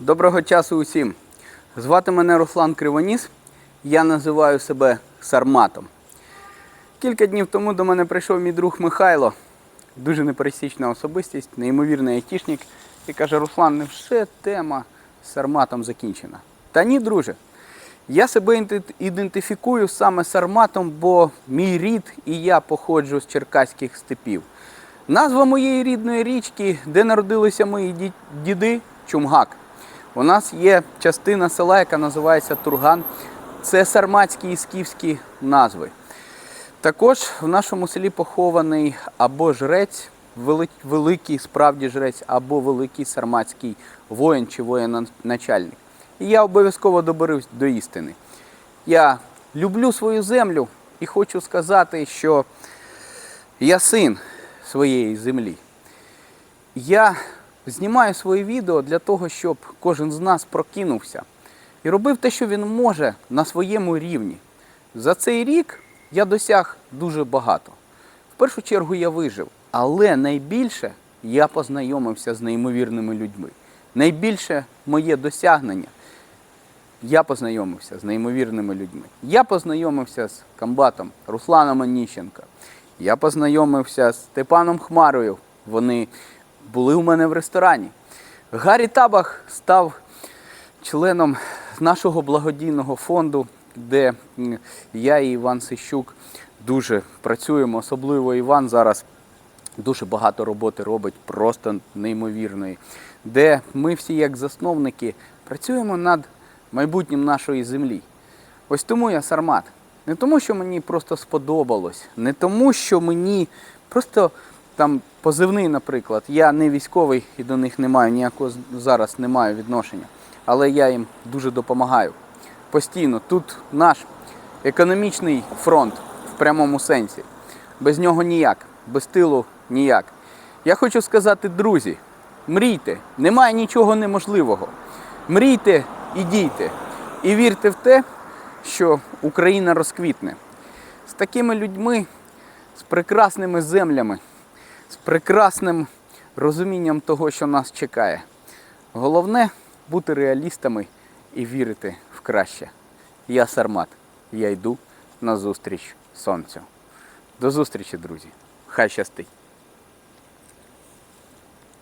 Доброго часу усім. Звати мене Руслан Кривоніс. Я називаю себе Сарматом. Кілька днів тому до мене прийшов мій друг Михайло, дуже непересічна особистість, неймовірний айтішник, і каже: Руслан, невже тема з Сарматом закінчена? Та ні, друже. Я себе ідентифікую саме Сарматом, бо мій рід і я походжу з черкаських степів. Назва моєї рідної річки, де народилися мої діди, Чумгак. У нас є частина села, яка називається Турган. Це сарматські і скіфські назви. Також в нашому селі похований або жрець, великий справді жрець, або великий сарматський воїн чи воєначальник. І я обов'язково доберусь до істини. Я люблю свою землю і хочу сказати, що я син своєї землі. Я знімаю свої відео для того, щоб кожен з нас прокинувся і робив те, що він може на своєму рівні. За цей рік я досяг дуже багато. В першу чергу я вижив, але найбільше я познайомився з неймовірними людьми. Найбільше моє досягнення я познайомився з неймовірними людьми. Я познайомився з комбатом Русланом Аніщенка. Я познайомився з Степаном Хмарою. Вони були у мене в ресторані. Гаррі Табах став членом нашого благодійного фонду, де я і Іван Сищук дуже працюємо. Особливо Іван зараз дуже багато роботи робить, просто неймовірної, де ми всі, як засновники, працюємо над майбутнім нашої землі. Ось тому я сармат. Не тому, що мені просто сподобалось, не тому, що мені просто там позивний, наприклад. Я не військовий і до них не маю ніякого зараз не маю відношення. Але я їм дуже допомагаю. Постійно. Тут наш економічний фронт в прямому сенсі. Без нього ніяк, без тилу ніяк. Я хочу сказати, друзі, мрійте, немає нічого неможливого. Мрійте і дійте. І вірте в те, що Україна розквітне. З такими людьми, з прекрасними землями, з прекрасним розумінням того, що нас чекає. Головне бути реалістами і вірити в краще. Я Сармат. Я йду на зустріч сонцю. До зустрічі, друзі. Хай щастить!